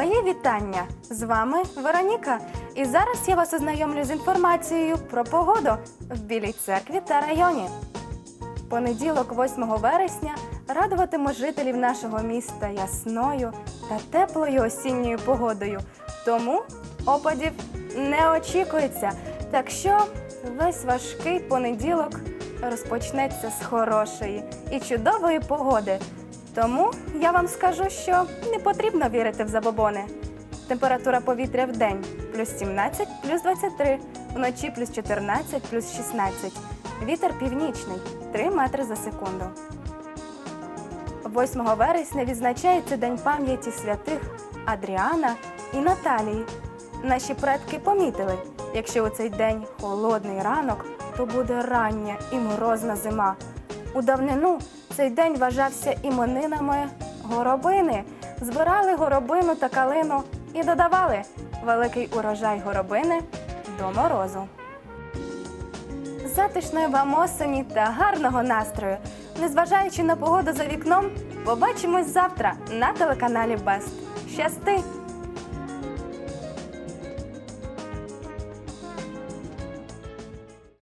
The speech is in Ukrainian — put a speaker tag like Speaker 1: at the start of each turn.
Speaker 1: Мої вітання! З вами Вероніка. І зараз я вас ознайомлю з інформацією про погоду в Білій церкві та районі. Понеділок, 8 вересня, радуватиме жителів нашого міста ясною та теплою осінньою погодою. Тому опадів не очікується. Так що весь важкий понеділок розпочнеться з хорошої і чудової погоди. Тому я вам скажу, що не потрібно вірити в забобони. Температура повітря в день плюс 17, плюс 23, вночі плюс 14, плюс 16. Вітер північний 3 метри за секунду. 8 вересня відзначається День пам'яті святих Адріана і Наталії. Наші предки помітили, якщо у цей день холодний ранок, то буде рання і морозна зима. У давнину цей день вважався іменинами горобини. Збирали горобину та калину і додавали великий урожай горобини до морозу. Затишної вам осені та гарного настрою. Незважаючи на погоду за вікном, побачимось завтра на телеканалі Бест. Щасти!